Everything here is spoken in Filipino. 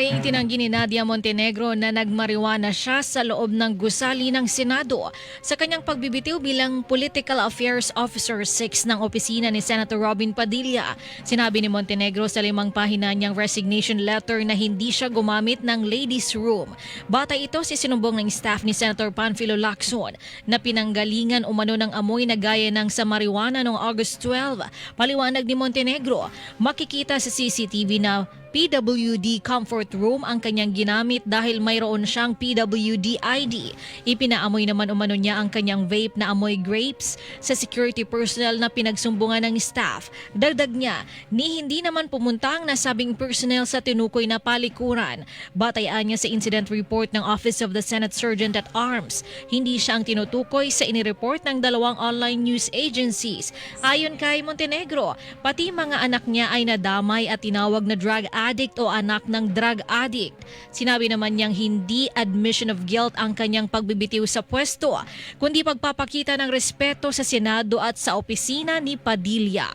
rin itinanggi ni Nadia Montenegro na nagmariwana siya sa loob ng gusali ng Senado sa kanyang pagbibitiw bilang Political Affairs Officer 6 ng opisina ni Senator Robin Padilla. Sinabi ni Montenegro sa limang pahina niyang resignation letter na hindi siya gumamit ng ladies room. Batay ito si sinumbong ng staff ni Senator Panfilo Lacson na pinanggalingan umano ng amoy na gaya ng sa marijuana noong August 12. Paliwanag ni Montenegro, makikita sa CCTV na PWD comfort room ang kanyang ginamit dahil mayroon siyang PWD ID. Ipinaamoy naman umano niya ang kanyang vape na amoy grapes sa security personnel na pinagsumbungan ng staff. Dagdag niya, ni hindi naman pumunta ang nasabing personnel sa tinukoy na palikuran. Batayaan niya sa incident report ng Office of the Senate Sergeant at Arms. Hindi siya ang tinutukoy sa inireport ng dalawang online news agencies. Ayon kay Montenegro, pati mga anak niya ay nadamay at tinawag na drug addict o anak ng drug addict. Sinabi naman niyang hindi admission of guilt ang kanyang pagbibitiw sa pwesto, kundi pagpapakita ng respeto sa Senado at sa opisina ni Padilla.